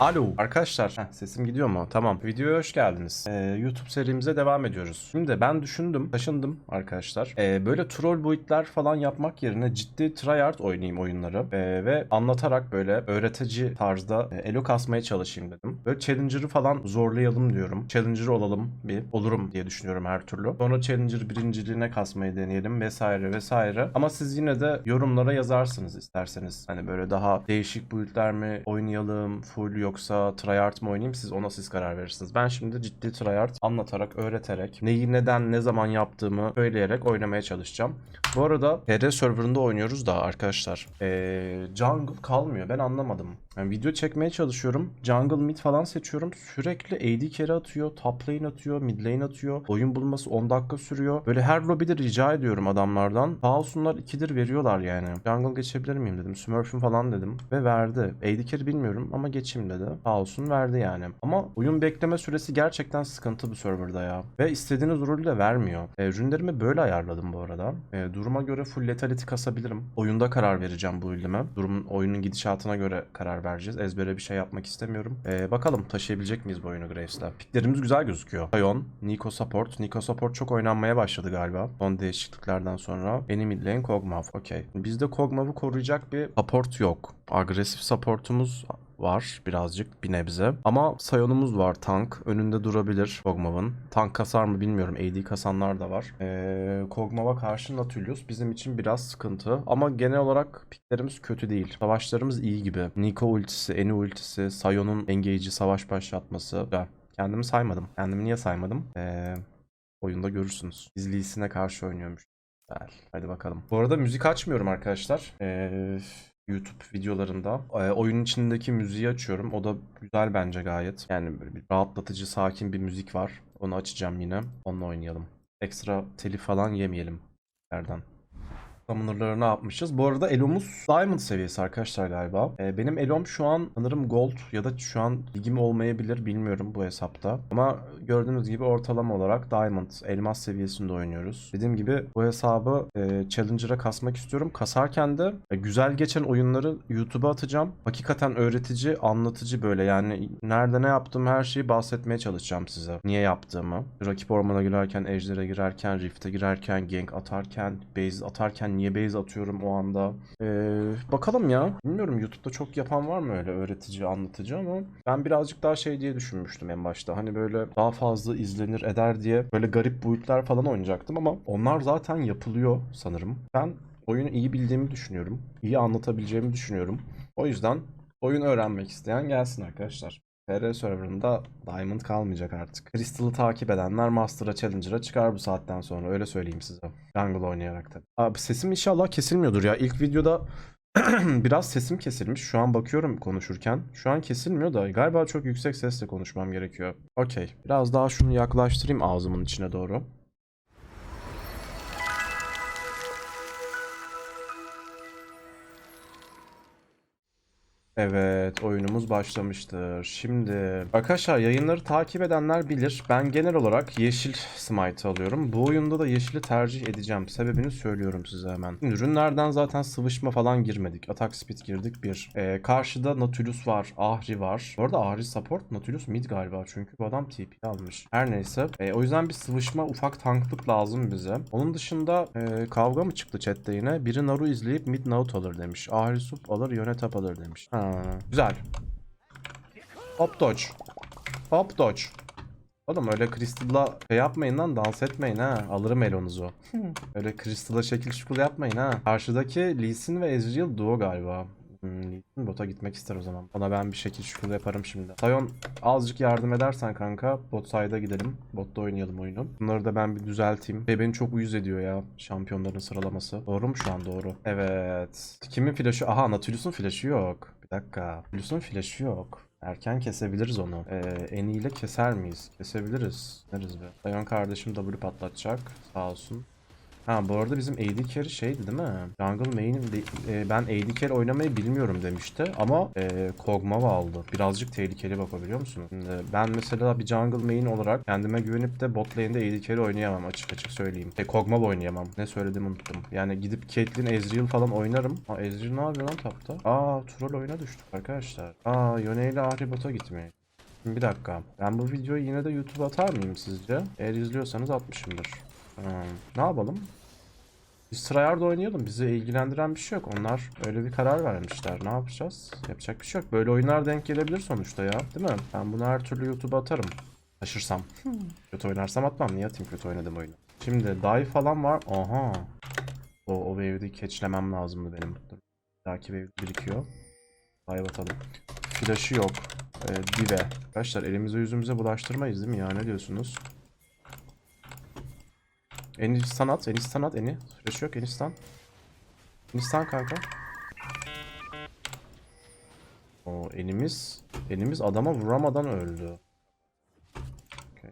Alo arkadaşlar Heh, sesim gidiyor mu? Tamam videoya hoş geldiniz. Ee, YouTube serimize devam ediyoruz. Şimdi ben düşündüm, taşındım arkadaşlar. Ee, böyle troll boyutlar falan yapmak yerine ciddi tryhard oynayayım oyunları Ee, ve anlatarak böyle öğretici tarzda e, elo kasmaya çalışayım dedim. Böyle challenger'ı falan zorlayalım diyorum. Challenger olalım bir olurum diye düşünüyorum her türlü. Sonra challenger birinciliğine kasmayı deneyelim vesaire vesaire. Ama siz yine de yorumlara yazarsınız isterseniz. Hani böyle daha değişik boyutlar mı oynayalım, full yoksa tryhard mı oynayayım siz ona siz karar verirsiniz. Ben şimdi ciddi tryhard anlatarak, öğreterek, neyi neden ne zaman yaptığımı söyleyerek oynamaya çalışacağım. Bu arada TR serverında oynuyoruz da arkadaşlar. Ee, jungle kalmıyor. Ben anlamadım. Yani video çekmeye çalışıyorum. Jungle mid falan seçiyorum. Sürekli AD carry atıyor, top lane atıyor, mid lane atıyor. Oyun bulması 10 dakika sürüyor. Böyle her lobide rica ediyorum adamlardan. Sağ olsunlar ikidir veriyorlar yani. Jungle geçebilir miyim dedim. Smurf'üm falan dedim. Ve verdi. AD carry bilmiyorum ama geçeyim dedi. Sağ olsun verdi yani. Ama oyun bekleme süresi gerçekten sıkıntı bu serverda ya. Ve istediğiniz rolü de vermiyor. E, ürünlerimi böyle ayarladım bu arada. E, duruma göre full letality kasabilirim. Oyunda karar vereceğim bu ilime. Durumun oyunun gidişatına göre karar vereceğiz. Ezbere bir şey yapmak istemiyorum. E, bakalım taşıyabilecek miyiz bu oyunu Graves'la? Piklerimiz güzel gözüküyor. Sion, Nico Support. Nico Support çok oynanmaya başladı galiba. Son değişikliklerden sonra. Enemy mid lane Kog'Maw. Okey. Bizde Kog'Maw'ı koruyacak bir support yok. Agresif supportumuz var birazcık bir nebze. Ama Sion'umuz var tank. Önünde durabilir Kog'Maw'ın. Tank kasar mı bilmiyorum. AD kasanlar da var. Ee, Kog'Maw'a karşı Nautilus bizim için biraz sıkıntı. Ama genel olarak piklerimiz kötü değil. Savaşlarımız iyi gibi. Nico ultisi, Eni ultisi, Sion'un engage'i savaş başlatması. Güzel. Kendimi saymadım. Kendimi niye saymadım? Ee, oyunda görürsünüz. İzleyisine karşı oynuyormuş. Hadi bakalım. Bu arada müzik açmıyorum arkadaşlar. Ee, YouTube videolarında. Ee, oyunun içindeki müziği açıyorum. O da güzel bence gayet. Yani böyle bir rahatlatıcı, sakin bir müzik var. Onu açacağım yine. Onunla oynayalım. Ekstra telif falan yemeyelim. Nereden? Summoner'ları ne yapmışız? Bu arada Elom'uz Diamond seviyesi arkadaşlar galiba. Ee, benim Elom şu an sanırım Gold ya da şu an ligim olmayabilir bilmiyorum bu hesapta. Ama gördüğünüz gibi ortalama olarak Diamond, elmas seviyesinde oynuyoruz. Dediğim gibi bu hesabı e, Challenger'a kasmak istiyorum. Kasarken de e, güzel geçen oyunları YouTube'a atacağım. Hakikaten öğretici, anlatıcı böyle yani nerede ne yaptığım her şeyi bahsetmeye çalışacağım size. Niye yaptığımı. Rakip ormana girerken, ejder'e girerken, rift'e girerken, gank atarken, base atarken niye base atıyorum o anda. Ee, bakalım ya. Bilmiyorum YouTube'da çok yapan var mı öyle öğretici, anlatıcı ama ben birazcık daha şey diye düşünmüştüm en başta. Hani böyle daha fazla izlenir eder diye böyle garip boyutlar falan oynayacaktım ama onlar zaten yapılıyor sanırım. Ben oyunu iyi bildiğimi düşünüyorum. İyi anlatabileceğimi düşünüyorum. O yüzden oyun öğrenmek isteyen gelsin arkadaşlar. TR serverında Diamond kalmayacak artık. Crystal'ı takip edenler Master'a Challenger'a çıkar bu saatten sonra öyle söyleyeyim size. Jungle oynayarak tabii. Abi sesim inşallah kesilmiyordur ya. İlk videoda biraz sesim kesilmiş. Şu an bakıyorum konuşurken. Şu an kesilmiyor da galiba çok yüksek sesle konuşmam gerekiyor. Okey. Biraz daha şunu yaklaştırayım ağzımın içine doğru. Evet, oyunumuz başlamıştır. Şimdi arkadaşlar yayınları takip edenler bilir. Ben genel olarak yeşil smite alıyorum. Bu oyunda da yeşili tercih edeceğim. Sebebini söylüyorum size hemen. Ürünlerden zaten sıvışma falan girmedik. Atak speed girdik bir. Ee, karşıda Nautilus var, Ahri var. Bu arada Ahri support, Nautilus mid galiba. Çünkü bu adam TP almış. Her neyse. Ee, o yüzden bir sıvışma, ufak tanklık lazım bize. Onun dışında e, kavga mı çıktı chatte yine? Biri Naru izleyip mid Naut alır demiş. Ahri sup alır, yöne tap alır demiş. Ha, güzel. Hop dodge. Hop dodge. Oğlum öyle Crystal'la şey yapmayın lan dans etmeyin ha. Alırım elonuzu. öyle Crystal'la şekil şukul yapmayın ha. Karşıdaki Lee Sin ve Ezreal duo galiba. Hmm, bota gitmek ister o zaman. Ona ben bir şekil şukul yaparım şimdi. Sion azıcık yardım edersen kanka bot side'a gidelim. Botta oynayalım oyunu. Bunları da ben bir düzelteyim. Ve beni çok uyuz ediyor ya şampiyonların sıralaması. Doğru mu şu an doğru? Evet. Kimin flash'ı? Aha Nautilus'un flash'ı yok. Bir dakika. Nautilus'un flash'ı yok. Erken kesebiliriz onu. Ee, en iyiyle keser miyiz? Kesebiliriz. Neriz be. Dayan kardeşim W patlatacak. Sağ olsun. Ha bu arada bizim AD carry şeydi değil mi? Jungle main'im e, ben AD carry oynamayı bilmiyorum demişti ama e, Kog'Maw aldı. Birazcık tehlikeli bak o biliyor musunuz? Şimdi ben mesela bir jungle main olarak kendime güvenip de bot lane'de AD carry oynayamam açık açık söyleyeyim. E, Kog'Maw oynayamam. Ne söylediğimi unuttum. Yani gidip Caitlyn, Ezreal falan oynarım. Aa Ezreal ne yapıyor lan tapta? Aa troll oyuna düştük arkadaşlar. Aa Yone ile Ahri bota gitmeye. Bir dakika. Ben bu videoyu yine de YouTube'a atar mıyım sizce? Eğer izliyorsanız atmışımdır. Hmm, ne yapalım? Biz tryhard oynayalım. Bizi ilgilendiren bir şey yok. Onlar öyle bir karar vermişler. Ne yapacağız? Yapacak bir şey yok. Böyle oyunlar denk gelebilir sonuçta ya. Değil mi? Ben bunu her türlü YouTube'a atarım. Taşırsam. kötü oynarsam atmam. Niye atayım kötü oynadım oyunu? Şimdi dive falan var. Aha. O, o wave'i keçlemem lazımdı benim. Dur. Dahaki wave birikiyor. Dive atalım. Flash'ı yok. Ee, dive. Arkadaşlar elimize yüzümüze bulaştırmayız değil mi ya? Ne diyorsunuz? Enistan at, Enistan at, Eni. Flash yok, Enistan. Enistan kanka. O enimiz, enimiz adama vuramadan öldü. Okey.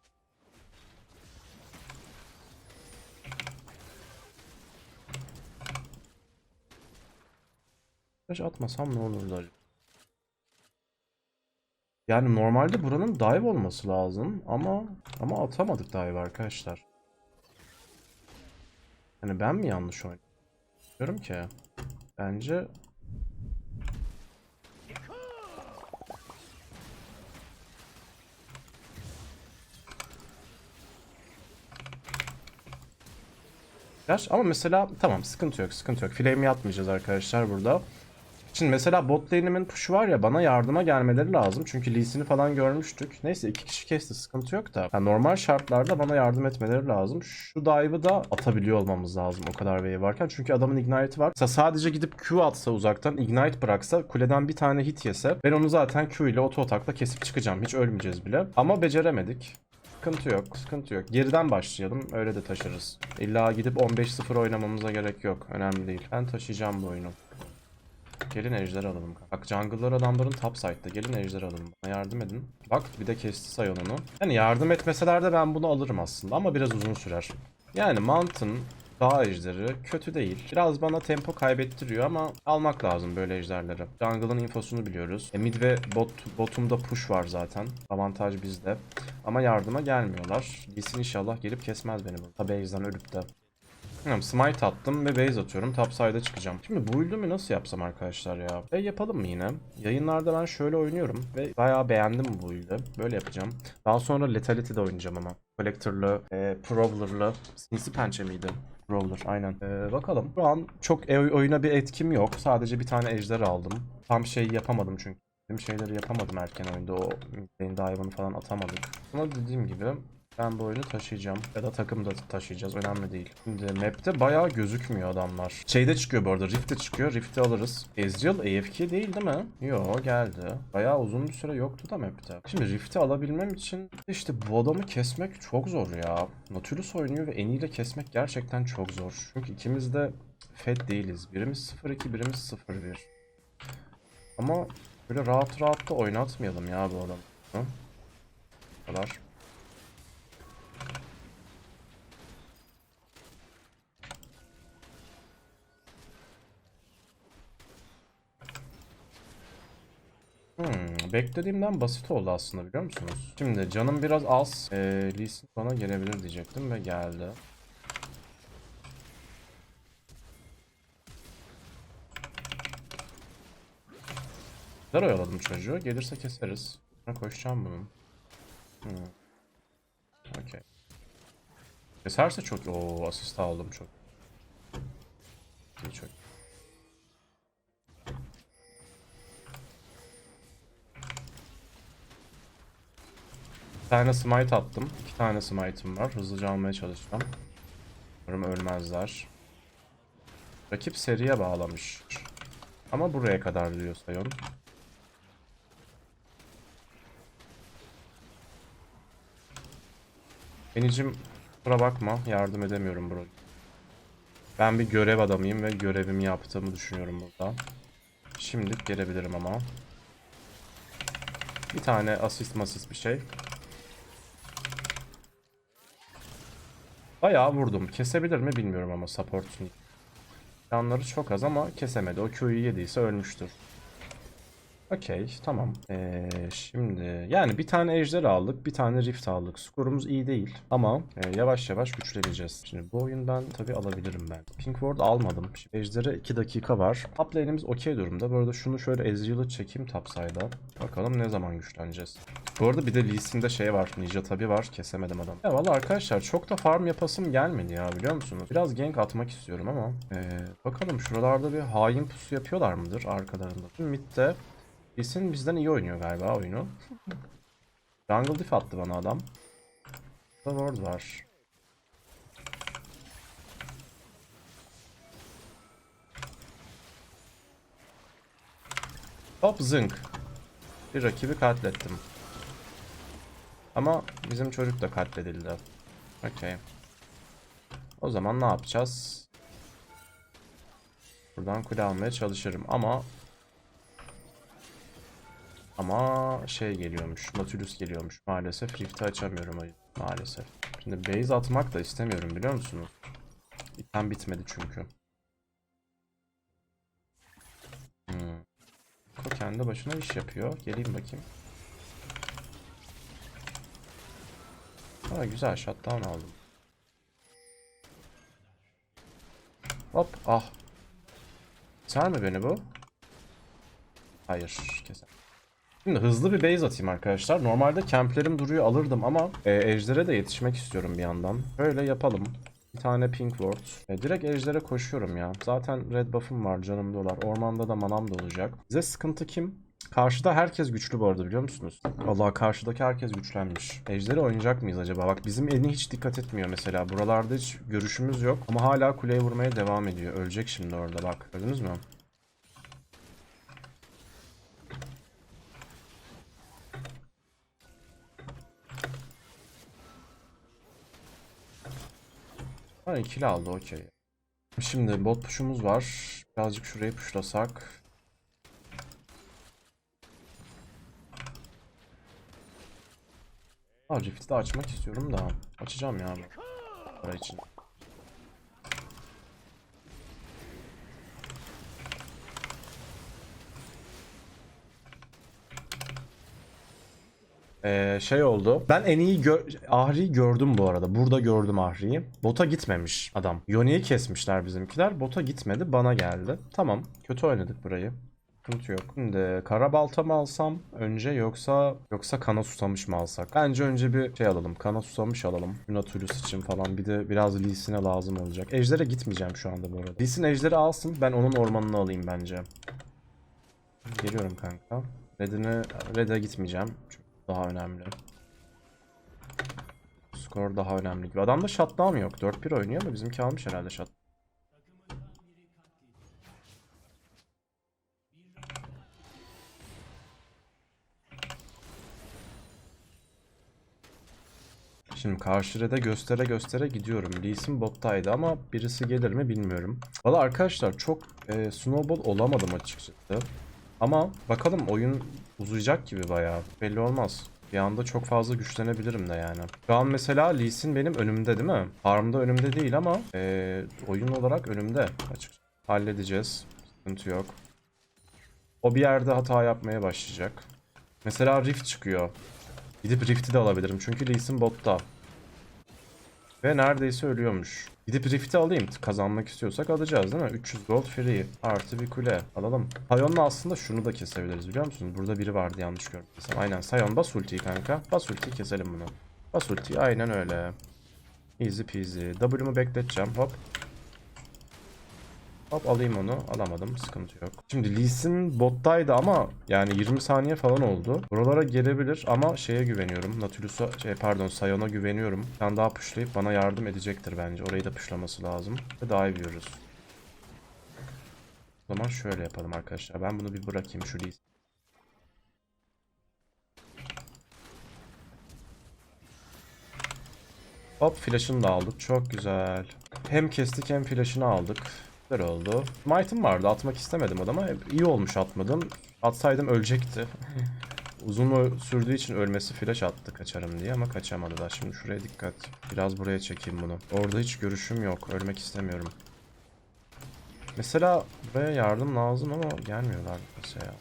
Flash atmasam ne olurdu acaba? Yani normalde buranın dive olması lazım ama ama atamadık dive arkadaşlar. Yani ben mi yanlış oynadım? Diyorum ki. Bence ama mesela tamam sıkıntı yok sıkıntı yok. Flame yapmayacağız arkadaşlar burada. Şimdi mesela bot lane'imin push'u var ya bana yardıma gelmeleri lazım. Çünkü Lee'sini falan görmüştük. Neyse iki kişi kesti sıkıntı yok da. Yani normal şartlarda bana yardım etmeleri lazım. Şu dive'ı da atabiliyor olmamız lazım o kadar wave varken. Çünkü adamın ignite'i var. Mesela sadece gidip Q atsa uzaktan ignite bıraksa kuleden bir tane hit yese ben onu zaten Q ile auto atakla kesip çıkacağım. Hiç ölmeyeceğiz bile. Ama beceremedik. Sıkıntı yok, sıkıntı yok. Geriden başlayalım, öyle de taşırız. İlla gidip 15-0 oynamamıza gerek yok. Önemli değil. Ben taşıyacağım bu oyunu. Gelin ejder alalım. Bak jungle'lar adamların top side'da. Gelin ejder alalım. Bana yardım edin. Bak bir de kesti Sion onu. Yani yardım etmeseler de ben bunu alırım aslında ama biraz uzun sürer. Yani Mountain dağ ejderi kötü değil. Biraz bana tempo kaybettiriyor ama almak lazım böyle ejderleri. Jungle'ın infosunu biliyoruz. E, mid ve bot, botumda push var zaten. Avantaj bizde. Ama yardıma gelmiyorlar. Lee Sin inşallah gelip kesmez beni burada. Base'den ölüp de. Bilmiyorum, smite attım ve base atıyorum. Topside'a çıkacağım. Şimdi build'ümü nasıl yapsam arkadaşlar ya? E yapalım mı yine? Yayınlarda ben şöyle oynuyorum ve bayağı beğendim bu build'ü. Böyle yapacağım. Daha sonra Letality'de oynayacağım ama. Collector'lı, e, Prowler'lı. Sinsi pençe miydi? Prowler aynen. E, bakalım. Şu an çok e- oyuna bir etkim yok. Sadece bir tane ejder aldım. Tam şey yapamadım çünkü. Şeyleri yapamadım erken oyunda. O dive'ını falan atamadık. Ama dediğim gibi ben bu oyunu taşıyacağım. Ya da takım da taşıyacağız. Önemli değil. Şimdi map'te bayağı gözükmüyor adamlar. Şeyde çıkıyor bu arada. Rift'te çıkıyor. Rift'i alırız. Ezreal AFK değil değil mi? Yo geldi. Bayağı uzun bir süre yoktu da map'te. Şimdi Rift'i alabilmem için işte bu adamı kesmek çok zor ya. Nautilus oynuyor ve eniyle kesmek gerçekten çok zor. Çünkü ikimiz de fed değiliz. Birimiz 0-2, birimiz 0-1. Ama böyle rahat rahat da oynatmayalım ya bu adamı. Hı? Kadar. Hmm, beklediğimden basit oldu aslında biliyor musunuz? Şimdi canım biraz az. Ee, Lee bana gelebilir diyecektim ve geldi. Güzel oyaladım çocuğu. Gelirse keseriz. Sonra koşacağım bunun. Hmm. Okey. Keserse çok... Oo asist aldım çok. İyi çok. Tane smite attım. İki tane smite'ım var. Hızlıca almaya çalışacağım. Umarım ölmezler. Rakip seriye bağlamış. Ama buraya kadar diyor Sayon. Benicim kusura bakma yardım edemiyorum bro. Ben bir görev adamıyım ve görevimi yaptığımı düşünüyorum burada. Şimdilik gelebilirim ama. Bir tane asist masist bir şey. Bayağı vurdum. Kesebilir mi bilmiyorum ama support'un. Canları çok az ama kesemedi. O Q'yu yediyse ölmüştür. Okey tamam. Ee, şimdi yani bir tane ejder aldık. Bir tane rift aldık. Skorumuz iyi değil. Ama e, yavaş yavaş güçleneceğiz. Şimdi bu oyun ben tabi alabilirim ben. Pink Ward almadım. Şimdi ejdere 2 dakika var. Top lane'imiz okey durumda. Bu arada şunu şöyle Ezreal'ı çekeyim top side'a. Bakalım ne zaman güçleneceğiz. Bu arada bir de Lee Sin'de şey var. Ninja tabi var. Kesemedim adam. Ya valla arkadaşlar çok da farm yapasım gelmedi ya biliyor musunuz? Biraz gank atmak istiyorum ama. ee, bakalım şuralarda bir hain pusu yapıyorlar mıdır arkalarında? Mid'de Kesin bizden iyi oynuyor galiba oyunu. Jungle diff attı bana adam. Burada ward var. Hop zınk. Bir rakibi katlettim. Ama bizim çocuk da katledildi. Okey. O zaman ne yapacağız? Buradan kule almaya çalışırım ama ama şey geliyormuş. Nautilus geliyormuş. Maalesef Rift'i açamıyorum. Maalesef. Şimdi base atmak da istemiyorum biliyor musunuz? İtem bitmedi çünkü. Hmm. Ko kendi başına iş yapıyor. Geleyim bakayım. Ha güzel shutdown aldım. Hop ah. Ser mi beni bu? Hayır keser. Şimdi hızlı bir base atayım arkadaşlar. Normalde camplerim duruyor alırdım ama e, ejder'e de yetişmek istiyorum bir yandan. Böyle yapalım. Bir tane pink ward. E, direkt ejder'e koşuyorum ya. Zaten red buff'ım var canım dolar. Ormanda da manam da olacak. Bize sıkıntı kim? Karşıda herkes güçlü bu arada biliyor musunuz? Allah karşıdaki herkes güçlenmiş. Ejderi oynayacak mıyız acaba? Bak bizim Eni hiç dikkat etmiyor mesela. Buralarda hiç görüşümüz yok. Ama hala kuleye vurmaya devam ediyor. Ölecek şimdi orada bak. Gördünüz mü? Ha ikili aldı okey. Şimdi bot push'umuz var. Birazcık şurayı pushlasak. Ha Rift'i de açmak istiyorum da. Açacağım ya. Para için. Ee, şey oldu. Ben en iyi gö Ahri'yi gördüm bu arada. Burada gördüm Ahri'yi. Bota gitmemiş adam. Yone'yi kesmişler bizimkiler. Bota gitmedi. Bana geldi. Tamam. Kötü oynadık burayı. Sıkıntı yok. Şimdi kara balta mı alsam önce yoksa yoksa kana susamış mı alsak? Bence önce bir şey alalım. Kana susamış alalım. Nautilus için falan. Bir de biraz Lee Sin'e lazım olacak. Ejder'e gitmeyeceğim şu anda bu arada. Lee Sin ejderi alsın. Ben onun ormanını alayım bence. Geliyorum kanka. Red'ine Red'e gitmeyeceğim. Çünkü daha önemli. Skor daha önemli gibi. Adamda shutdown yok. 4-1 oynuyor ama bizimki almış herhalde shut. Şimdi karşı red'e göstere göstere gidiyorum. Lee Sin bottaydı ama birisi gelir mi bilmiyorum. Valla arkadaşlar çok e, snowball olamadım açıkçası. Ama bakalım oyun uzayacak gibi bayağı. Belli olmaz. Bir anda çok fazla güçlenebilirim de yani. Şu an mesela Lee Sin benim önümde değil mi? Farmda önümde değil ama e, oyun olarak önümde açık. Halledeceğiz. Sıkıntı yok. O bir yerde hata yapmaya başlayacak. Mesela Rift çıkıyor. Gidip Rift'i de alabilirim çünkü Lee Sin botta. Ve neredeyse ölüyormuş. Gidip Rift'i alayım. Kazanmak istiyorsak alacağız değil mi? 300 gold free. Artı bir kule. Alalım. Sayon'la aslında şunu da kesebiliriz biliyor musunuz? Burada biri vardı yanlış görmüşsem. Aynen Sayon bas ultiyi kanka. Bas ultiyi keselim bunu. Bas ultiyi aynen öyle. Easy peasy. W'mu bekleteceğim. Hop. Hop alayım onu. Alamadım. Sıkıntı yok. Şimdi Lee Sin bottaydı ama yani 20 saniye falan oldu. Buralara gelebilir ama şeye güveniyorum. Nautilus'a şey pardon Sion'a güveniyorum. Tane daha pushlayıp bana yardım edecektir bence. Orayı da pushlaması lazım. Ve daha iyi biliyoruz. O zaman şöyle yapalım arkadaşlar. Ben bunu bir bırakayım şu Lee. Hop flash'ını da aldık. Çok güzel. Hem kestik hem flash'ını aldık. Güzel oldu. Might'ım vardı. Atmak istemedim adama. İyi olmuş atmadım. Atsaydım ölecekti. uzun sürdüğü için ölmesi flash attı kaçarım diye ama kaçamadı da. Şimdi şuraya dikkat. Biraz buraya çekeyim bunu. Orada hiç görüşüm yok. Ölmek istemiyorum. Mesela buraya yardım lazım ama gelmiyorlar mesela.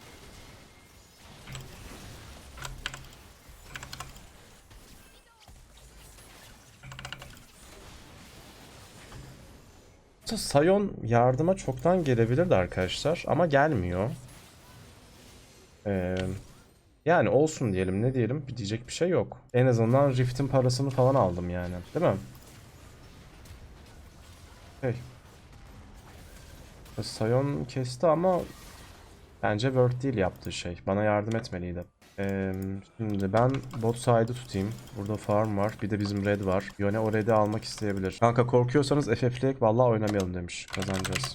Sayon yardıma çoktan gelebilirdi arkadaşlar ama gelmiyor. Ee, yani olsun diyelim ne diyelim diyecek bir şey yok. En azından Rift'in parasını falan aldım yani değil mi? Hey. Sayon kesti ama bence worth değil yaptığı şey. Bana yardım etmeliydi. Ee, şimdi ben bot side'ı tutayım. Burada farm var. Bir de bizim red var. Yone o red'i almak isteyebilir. Kanka korkuyorsanız FF'leyek vallahi oynamayalım demiş. Kazanacağız.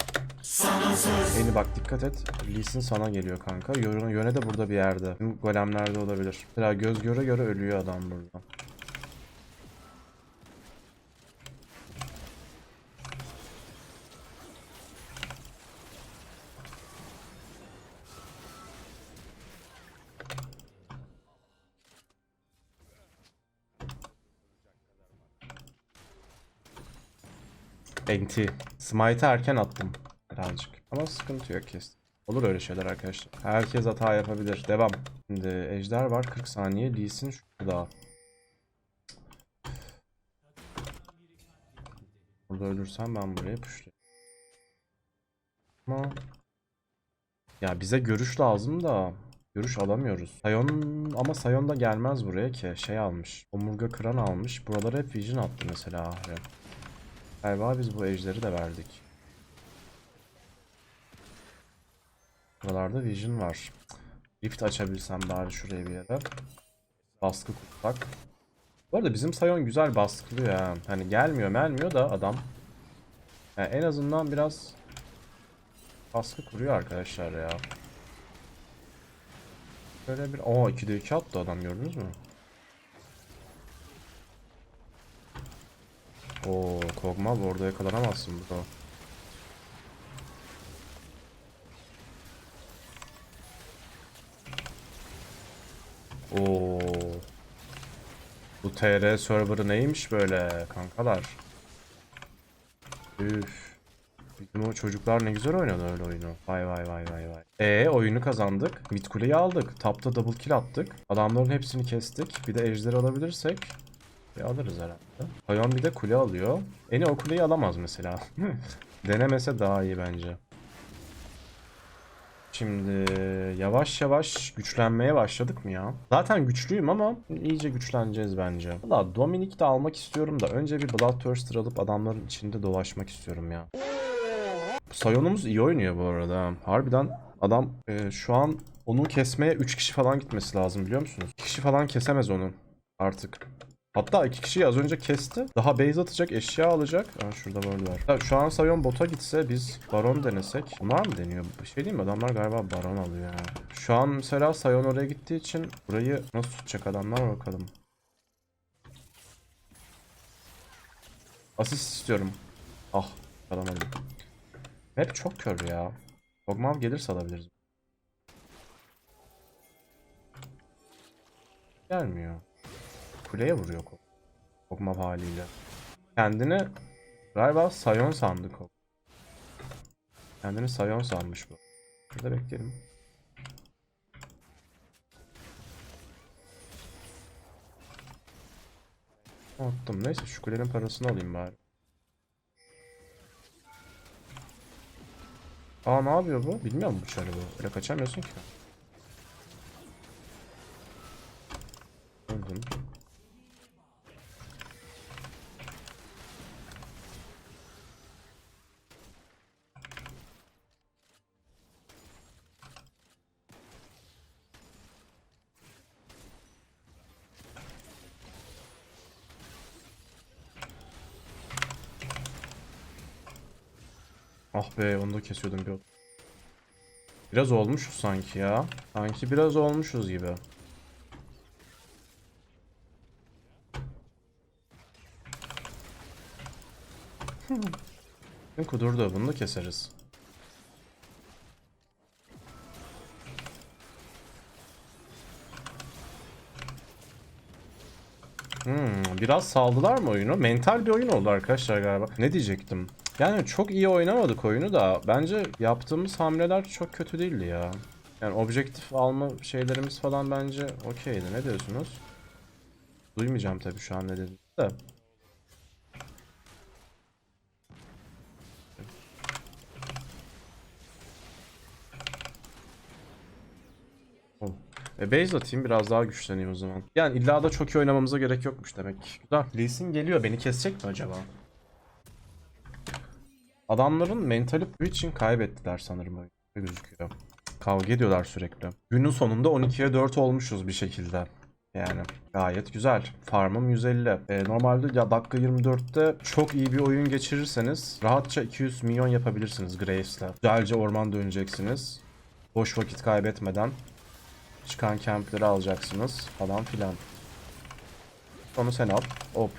Eni bak dikkat et. Lee Sin sana geliyor kanka. Yone, Yone de burada bir yerde. Golemlerde olabilir. Mesela göz göre göre ölüyor adam burada. Enti. Smite'ı erken attım birazcık. Ama sıkıntı yok kestim. Olur öyle şeyler arkadaşlar. Herkes hata yapabilir. Devam. Şimdi ejder var 40 saniye. Lee Sin şurada. Burada ölürsem ben buraya pushlayayım. Ama ya bize görüş lazım da görüş alamıyoruz. Sayon ama Sayon da gelmez buraya ki. Şey almış. Omurga kıran almış. Buralara hep vision attı mesela Ahri. Galiba biz bu ejderi de verdik. Buralarda vision var. Rift açabilsem bari şuraya bir yere. Baskı kurtak. Bu arada bizim Sayon güzel baskılıyor ha. Hani gelmiyor melmiyor da adam. Yani en azından biraz baskı kuruyor arkadaşlar ya. Böyle bir... Aa 2'de 2 attı adam gördünüz mü? Oo Kog'Maw orada yakalanamazsın burada. Oo. Bu TR serverı neymiş böyle kankalar? Üf. Bizim o çocuklar ne güzel oynadı öyle oyunu. Vay vay vay vay vay. E oyunu kazandık. Mid kuleyi aldık. Tapta double kill attık. Adamların hepsini kestik. Bir de ejderi alabilirsek e alırız herhalde. Payon bir de kule alıyor. Eni o kuleyi alamaz mesela. Denemese daha iyi bence. Şimdi yavaş yavaş güçlenmeye başladık mı ya? Zaten güçlüyüm ama iyice güçleneceğiz bence. Valla Dominic de almak istiyorum da önce bir Bloodthirster alıp adamların içinde dolaşmak istiyorum ya. Sayonumuz iyi oynuyor bu arada. Harbiden adam e, şu an onu kesmeye 3 kişi falan gitmesi lazım biliyor musunuz? 2 kişi falan kesemez onu artık. Hatta iki kişiyi az önce kesti. Daha base atacak, eşya alacak. Aa, şurada ward var. Ya, şu an Sayon bota gitse biz Baron denesek. Bunlar mı deniyor? Bir şey değil mi? Adamlar galiba Baron alıyor ya. Şu an mesela Sayon oraya gittiği için burayı nasıl tutacak adamlar bakalım. Asist istiyorum. Ah, alamadım. Hep çok kör ya. Kog'Maw gelirse alabiliriz. Gelmiyor. Kuleye vuruyor Kog. Kog'Maw haliyle. Kendini galiba Sayon sandı Kog. Kendini Sayon sanmış bu. Burada bekleyelim. Attım. Neyse şu kulenin parasını alayım bari. Aa ne yapıyor bu? Bilmiyorum bu çarı bu. Öyle kaçamıyorsun ki. Ah be onu da kesiyordum bir. Biraz olmuşuz sanki ya. Sanki biraz olmuşuz gibi. Kudurdu bunu da keseriz. Hmm, biraz saldılar mı oyunu? Mental bir oyun oldu arkadaşlar galiba. Ne diyecektim? Yani çok iyi oynamadık oyunu da bence yaptığımız hamleler çok kötü değildi ya. Yani objektif alma şeylerimiz falan bence okeydi. Ne diyorsunuz? Duymayacağım tabii şu an ne dediğinizi de. E base atayım biraz daha güçleneyim o zaman. Yani illa da çok iyi oynamamıza gerek yokmuş demek. Güzel. Lee Sin geliyor. Beni kesecek mi acaba? Adamların mentali bu için kaybettiler sanırım öyle gözüküyor. Kavga ediyorlar sürekli. Günün sonunda 12'ye 4 olmuşuz bir şekilde. Yani gayet güzel. Farmım 150. E, normalde ya dakika 24'te çok iyi bir oyun geçirirseniz rahatça 200 milyon yapabilirsiniz Graves'le. Güzelce orman döneceksiniz. Boş vakit kaybetmeden çıkan campleri alacaksınız falan filan. Onu sen al. Hop.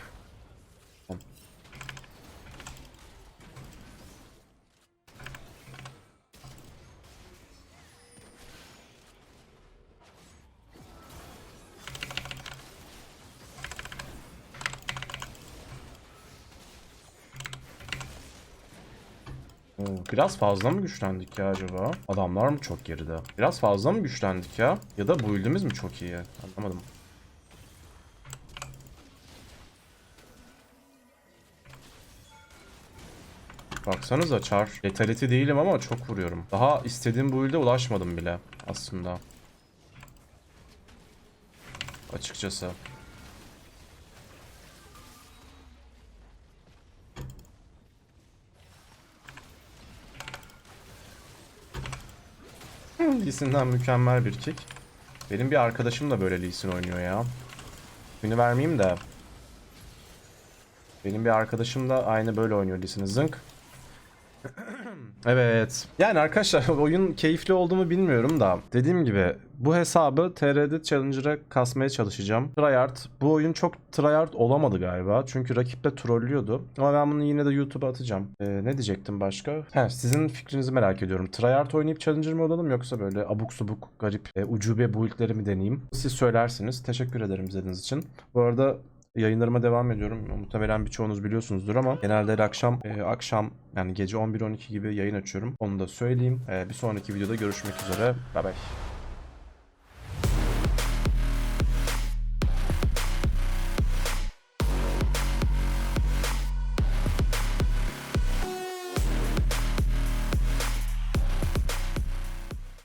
Biraz fazla mı güçlendik ya acaba? Adamlar mı çok geride? Biraz fazla mı güçlendik ya? Ya da build'imiz mi çok iyi? Anlamadım. Baksanıza çar. Letality değilim ama çok vuruyorum. Daha istediğim build'e ulaşmadım bile aslında. Açıkçası. Lee mükemmel bir kick. Benim bir arkadaşım da böyle Lee Sin oynuyor ya. Günü vermeyeyim de. Benim bir arkadaşım da aynı böyle oynuyor Lee Sin'i. Zınk. Evet. Yani arkadaşlar oyun keyifli olduğumu bilmiyorum da dediğim gibi bu hesabı TRD Challenger'a kasmaya çalışacağım. Tryhard. Bu oyun çok tryhard olamadı galiba. Çünkü rakip de trollüyordu. Ama ben bunu yine de YouTube'a atacağım. Ee, ne diyecektim başka? He, sizin fikrinizi merak ediyorum. Tryhard oynayıp Challenger mı olalım yoksa böyle abuk subuk garip e, ucube build'leri mi deneyeyim? Siz söylersiniz. Teşekkür ederim izlediğiniz için. Bu arada Yayınlarıma devam ediyorum. Muhtemelen birçoğunuz biliyorsunuzdur ama genelde akşam e, akşam yani gece 11-12 gibi yayın açıyorum. Onu da söyleyeyim. E, bir sonraki videoda görüşmek üzere. Bay bay.